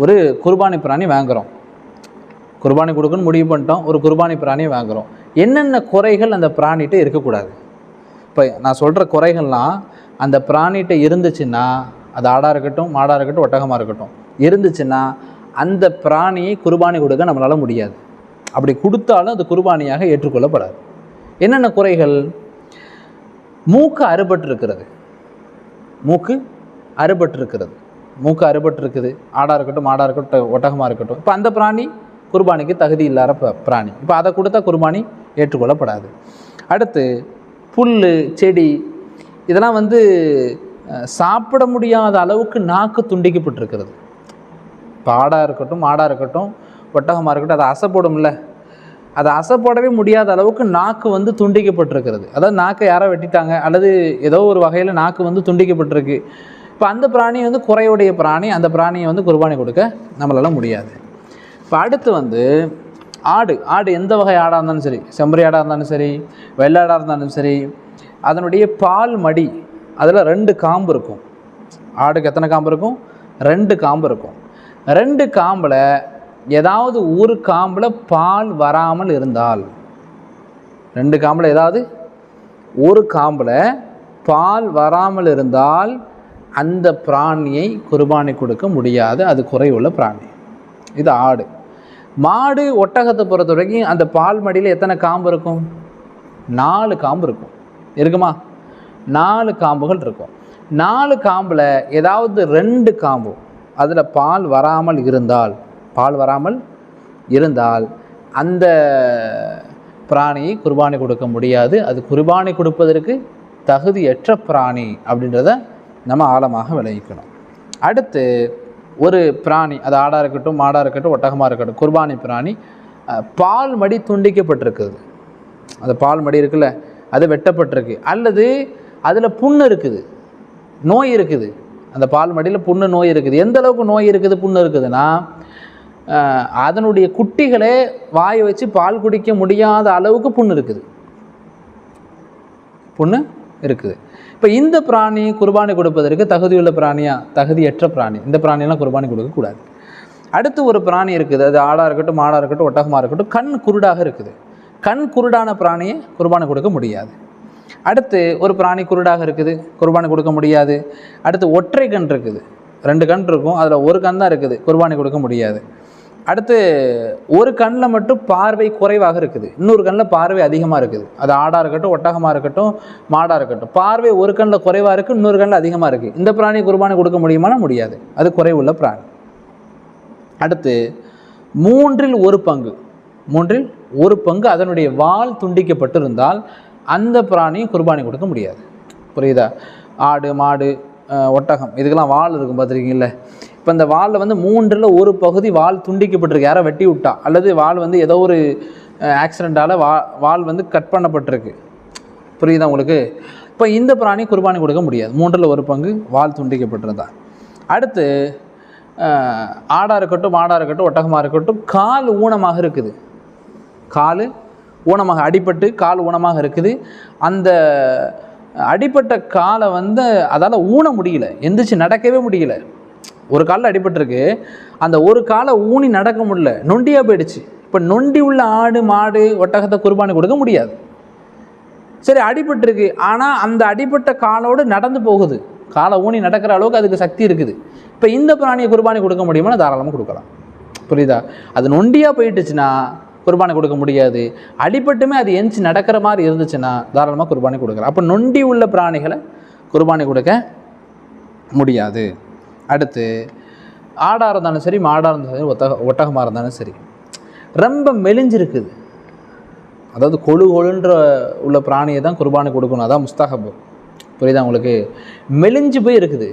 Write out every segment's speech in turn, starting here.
ஒரு குர்பானி பிராணி வாங்குகிறோம் குர்பானி கொடுக்குன்னு முடிவு பண்ணிட்டோம் ஒரு குர்பானி பிராணியை வாங்குகிறோம் என்னென்ன குறைகள் அந்த பிராணிகிட்ட இருக்கக்கூடாது? இப்போ நான் சொல்கிற குறைகள்லாம் அந்த பிராணிகிட்ட இருந்துச்சுன்னா அது ஆடாக இருக்கட்டும் மாடாக இருக்கட்டும் ஒட்டகமாக இருக்கட்டும் இருந்துச்சுன்னா அந்த பிராணியை குர்பானி கொடுக்க நம்மளால் முடியாது. அப்படி கொடுத்தாலும் அது குர்பானியாக ஏற்றுக்கொள்ளப்படாது. என்னென்ன குறைகள்? மூக்கு அறுபட்டிருக்கிறது. மூக்கு அறுபட்டிருக்கிறது. மூக்கு அறுபட்டிருக்குது. ஆடாக இருக்கட்டும் மாடாக இருக்கட்டும் ஒட்டகமாக இருக்கட்டும். இப்போ அந்த பிராணி குர்பானிக்கு தகுதி இல்லாத ப- பிராணி. இப்போ அதை கொடுத்தா குர்பானி ஏற்றுக்கொள்ளப்படாது. அடுத்து புல் செடி இதெல்லாம் வந்து சாப்பிட முடியாத அளவுக்கு நாக்கு துண்டிக்கப்பட்டிருக்கிறது. இப்போ ஆடாக இருக்கட்டும் மாடாக இருக்கட்டும் ஒட்டகமாக இருக்கட்டும் அதை அசை போடும்ல. அதை அசை போடவே முடியாத அளவுக்கு நாக்கு வந்து துண்டிக்கப்பட்டிருக்கிறது. அதாவது நாக்கை யாரோ வெட்டிட்டாங்க அல்லது ஏதோ ஒரு வகையில் நாக்கு வந்து துண்டிக்கப்பட்டிருக்கு. இப்போ அந்த பிராணி வந்து குறையுடைய பிராணி அந்த பிராணியை வந்து குர்பானி கொடுக்க நம்மளால் முடியாது. இப்போ அடுத்து வந்து ஆடு. ஆடு எந்த வகை ஆடாக இருந்தாலும் சரி செம்பரி ஆடாக இருந்தாலும் சரி வெள்ளாடாக இருந்தாலும் சரி அதனுடைய பால் மடி அதில் ரெண்டு காம்பு இருக்கும். ஆடுக்கு எத்தனை காம்பு இருக்கும்? ரெண்டு காம்பு இருக்கும். ரெண்டு காம்பில் ஏதாவது ஒரு காம்பில் பால் வராமல் இருந்தால் ரெண்டு காம்பில் ஏதாவது ஒரு காம்பில் பால் வராமல் இருந்தால் அந்த பிராணியை குர்பானி கொடுக்க முடியாது. அது குறைவுள்ள பிராணி. இது ஆடு. மாடு ஒட்டகத்தை பொறுத்த வரைக்கும் அந்த பால் மடியில் எத்தனை காம்பு இருக்கும்? நாலு காம்பு இருக்கும். இருக்குமா? நாலு காம்புகள் இருக்கும். நாலு காம்பில் ஏதாவது ரெண்டு காம்பு. அதில் பால் வராமல் இருந்தால் பால் வராமல் இருந்தால் அந்த பிராணியை குர்பானி கொடுக்க முடியாது. அது குர்பானி கொடுப்பதற்கு தகுதியற்ற பிராணி அப்படின்றத நம்ம ஆழமாக விளைவிக்கணும். அடுத்து ஒரு பிராணி அது ஆடாக இருக்கட்டும் மாடாக இருக்கட்டும் ஒட்டகமாக இருக்கட்டும் குர்பானி பிராணி பால் மடி துண்டிக்கப்பட்டிருக்குது அந்த பால் மடி இருக்குல்ல அது வெட்டப்பட்டிருக்கு. அல்லது அதில் புண்ணு இருக்குது நோய் இருக்குது. அந்த பால் மடியில் புண்ணு நோய் இருக்குது. எந்த அளவுக்கு நோய் இருக்குது புண்ணு இருக்குதுன்னா அதனுடைய குட்டிகளே வாயை வச்சு பால் குடிக்க முடியாத அளவுக்கு புண்ணு இருக்குது. புண்ணு? இருக்குது. இப்போ இந்த பிராணி குர்பானி கொடுப்பதற்கு தகுதியுள்ள பிராணியா? தகுதியற்ற பிராணி. இந்த பிராணியெல்லாம் குர்பானி கொடுக்கக்கூடாது அடுத்து ஒரு பிராணி இருக்குது. அது ஆடாக இருக்கட்டும் மாடாக இருக்கட்டும் ஒட்டகமாக இருக்கட்டும் கண் குருடாக இருக்குது. கண் குருடான பிராணியை குர்பானி கொடுக்க முடியாது. அடுத்து ஒரு பிராணி குருடாக இருக்குது. குர்பானி கொடுக்க முடியாது. அடுத்து ஒற்றை கண் இருக்குது. ரெண்டு கண் இருக்கும். அதில் ஒரு கண் தான் இருக்குது. குர்பானி கொடுக்க முடியாது. அடுத்து ஒரு கண்ணில் மட்டும் பார்வை குறைவாக இருக்குது. இன்னொரு கண்ணில் பார்வை அதிகமாக இருக்குது. அது ஆடாக இருக்கட்டும் ஒட்டகமாக இருக்கட்டும் மாடாக இருக்கட்டும். பார்வை ஒரு கண்ணில் குறைவாக இருக்குது இன்னொரு கண்ணில் அதிகமாக இருக்குது இந்த பிராணி குர்பானை கொடுக்க முடியுமானா முடியாது. அது குறைவுள்ள பிராணி. அடுத்து மூன்றில் ஒரு பங்கு. மூன்றில் ஒரு பங்கு அதனுடைய வால் துண்டிக்கப்பட்டிருந்தால் அந்த பிராணியை குர்பானி கொடுக்க முடியாது. புரியுதா? ஆடு மாடு ஒட்டகம். இதுக்கெல்லாம் வால் இருக்கும் பார்த்துருக்கீங்களே இப்போ இந்த வாலில் வந்து மூன்றில் ஒரு பகுதி வால் துண்டிக்கப்பட்டிருக்கு. யாரோ வெட்டி விட்டா. அல்லது வால் வந்து ஏதோ ஒரு ஆக்சிடெண்ட்டால் வா வால் வந்து கட் பண்ணப்பட்டிருக்கு. புரியுதா உங்களுக்கு? இப்போ இந்த பிராணி குர்பானி கொடுக்க முடியாது. மூன்றில் ஒரு பங்கு வால் துண்டிக்கப்பட்டிருந்தா. அடுத்து ஆடாக இருக்கட்டும் மாடாக இருக்கட்டும் ஒட்டகமாக இருக்கட்டும் கால் ஊனமாக இருக்குது. கால் ஊனமாக அடிபட்டு கால் ஊனமாக இருக்குது. அந்த அடிப்பட்ட காலை வந்து அதால் ஊன முடியல. எந்திரிச்சு நடக்கவே முடியல. ஒரு காலில் அடிபட்டிருக்கு. அந்த ஒரு காலை ஊனி நடக்க முடியல. நொண்டியாக போயிடுச்சு. இப்போ நொண்டி உள்ள ஆடு மாடு ஒட்டகத்தை குர்பானி கொடுக்க முடியாது. சரி அடிபட்டிருக்கு. ஆனால் அந்த அடிபட்ட காலோடு நடந்து போகுது. காலை ஊனி நடக்கிற அளவுக்கு அதுக்கு சக்தி இருக்குது. இப்போ இந்த பிராணியை குர்பானி கொடுக்க முடியுமா தாராளமாக கொடுக்கலாம். புரியுதா? அது நொண்டியாக போயிட்டுச்சுன்னா குர்பானை கொடுக்க முடியாது. அடிபட்டுமே அது எஞ்சி நடக்கிற மாதிரி இருந்துச்சுன்னா தாராளமாக குர்பானி கொடுக்கலாம். அப்போ நொண்டி உள்ள பிராணிகளை குர்பானி கொடுக்க முடியாது. அடுத்து ஆடாக இருந்தாலும் சரி மாடாக இருந்தாலும் சரி ஒத்தக ஒட்டகமாக இருந்தாலும் சரி. ரொம்ப மெலிஞ்சிருக்குது. அதாவது கொழு கொழுன்ற உள்ள பிராணியை தான் குர்பானி கொடுக்கணும். அதான் முஸ்தாகபு புரியுதா உங்களுக்கு? மெலிஞ்சு போய் இருக்குது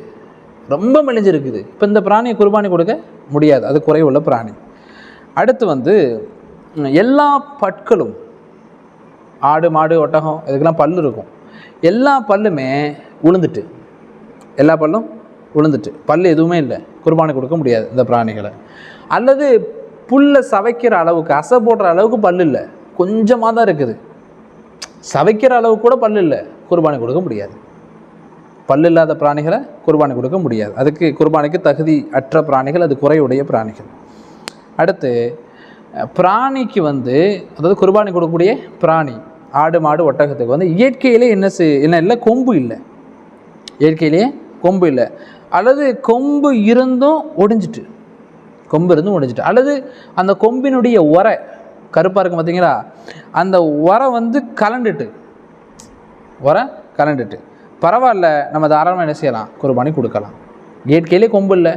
ரொம்ப மெலிஞ்சிருக்குது. இப்போ இந்த பிராணியை குர்பானி கொடுக்க முடியாது. அது குறைவுள்ள பிராணி. அடுத்து வந்து எல்லா பற்களும் ஆடு மாடு ஒட்டகம் இதுக்கெல்லாம் பல் இருக்கும். எல்லா பல்லுமே உளுந்துட்டு. எல்லா பல்லும் விழுந்துட்டு. பல் எதுவுமே இல்லை. குர்பானை கொடுக்க முடியாது இந்த பிராணிகளை. அல்லது புல்லை சவைக்கிற அளவுக்கு அசை போடுற அளவுக்கு பல் இல்லை. கொஞ்சமாக தான் இருக்குது. சவைக்கிற அளவுக்கு கூட பல் இல்லை. குர்பானை கொடுக்க முடியாது. பல்லு இல்லாத பிராணிகளை குர்பானி கொடுக்க முடியாது. அதுக்கு குர்பானைக்கு தகுதி அற்ற பிராணிகள் அது குறையுடைய பிராணிகள். அடுத்து பிராணிக்கு வந்து அதாவது குர்பானி கொடுக்கக்கூடிய பிராணி ஆடு மாடு ஒட்டகத்துக்கு வந்து இயற்கையிலே என்ன செய் என்ன இல்லை கொம்பு இல்லை. இயற்கையிலேயே கொம்பு இல்லை. அல்லது கொம்பு இருந்தும் ஒடிஞ்சிட்டு கொம்பு இருந்தும் ஒடிஞ்சிட்டு. அல்லது அந்த கொம்பினுடைய உரை கருப்பாக இருக்கும் பார்த்தீங்களா அந்த உரை வந்து கலண்டுட்டு உரை கலண்டுட்டு. பரவாயில்ல நம்ம தாராளமாக என்ன செய்யலாம்? குர்பானி கொடுக்கலாம். இயற்கையிலே கொம்பு இல்லை.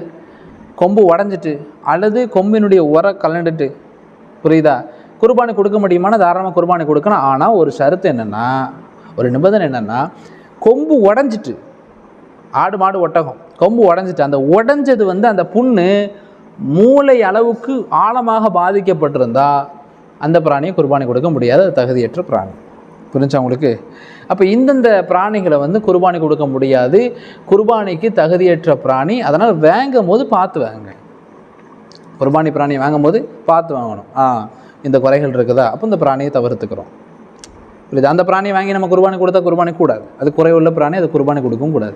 கொம்பு உடஞ்சிட்டு அல்லது கொம்பினுடைய உரை கலண்டுட்டு. புரியுதா? குர்பானி கொடுக்க முடியுமானா? தாராளமாக குர்பானி கொடுக்கணும் ஆனால் ஒரு ஷருத்து என்னென்னா ஒரு நிபந்தனை என்னென்னா கொம்பு உடஞ்சிட்டு ஆடு மாடு ஒட்டகம் கொம்பு உடஞ்சிட்டு அந்த உடஞ்சது வந்து அந்த புண்ணு மூளை அளவுக்கு ஆழமாக பாதிக்கப்பட்டிருந்தா அந்த பிராணியை குர்பானி கொடுக்க முடியாது அது தகுதியற்ற பிராணி. புரிஞ்சா உங்களுக்கு? அப்போ இந்தந்த பிராணிகளை வந்து குர்பானி கொடுக்க முடியாது. குர்பானிக்கு தகுதியற்ற பிராணி அதனால் வாங்கும் போது பார்த்து வாங்க குர்பானி பிராணி வாங்கும் போது பார்த்து வாங்கணும். ஆ இந்த குறைகள் இருக்குதா? அப்போ இந்த பிராணியை தவிர்த்துக்கிறோம். புரியுது? அந்த பிராணியை வாங்கி நம்ம குர்பானி கொடுத்தா குர்பானி கூடாது. அது குறைவுள்ள பிராணி அது குர்பானி கொடுக்கவும் கூடாது.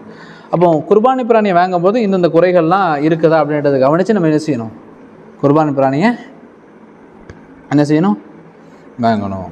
அப்போ குர்பானி பிராணியை வாங்கும்போது இந்தந்த குறைகள்லாம் இருக்குதா அப்படின்றத கவனித்து நம்ம என்ன செய்யணும்? குர்பானி பிராணியை என்ன செய்யணும்? வாங்கணும்.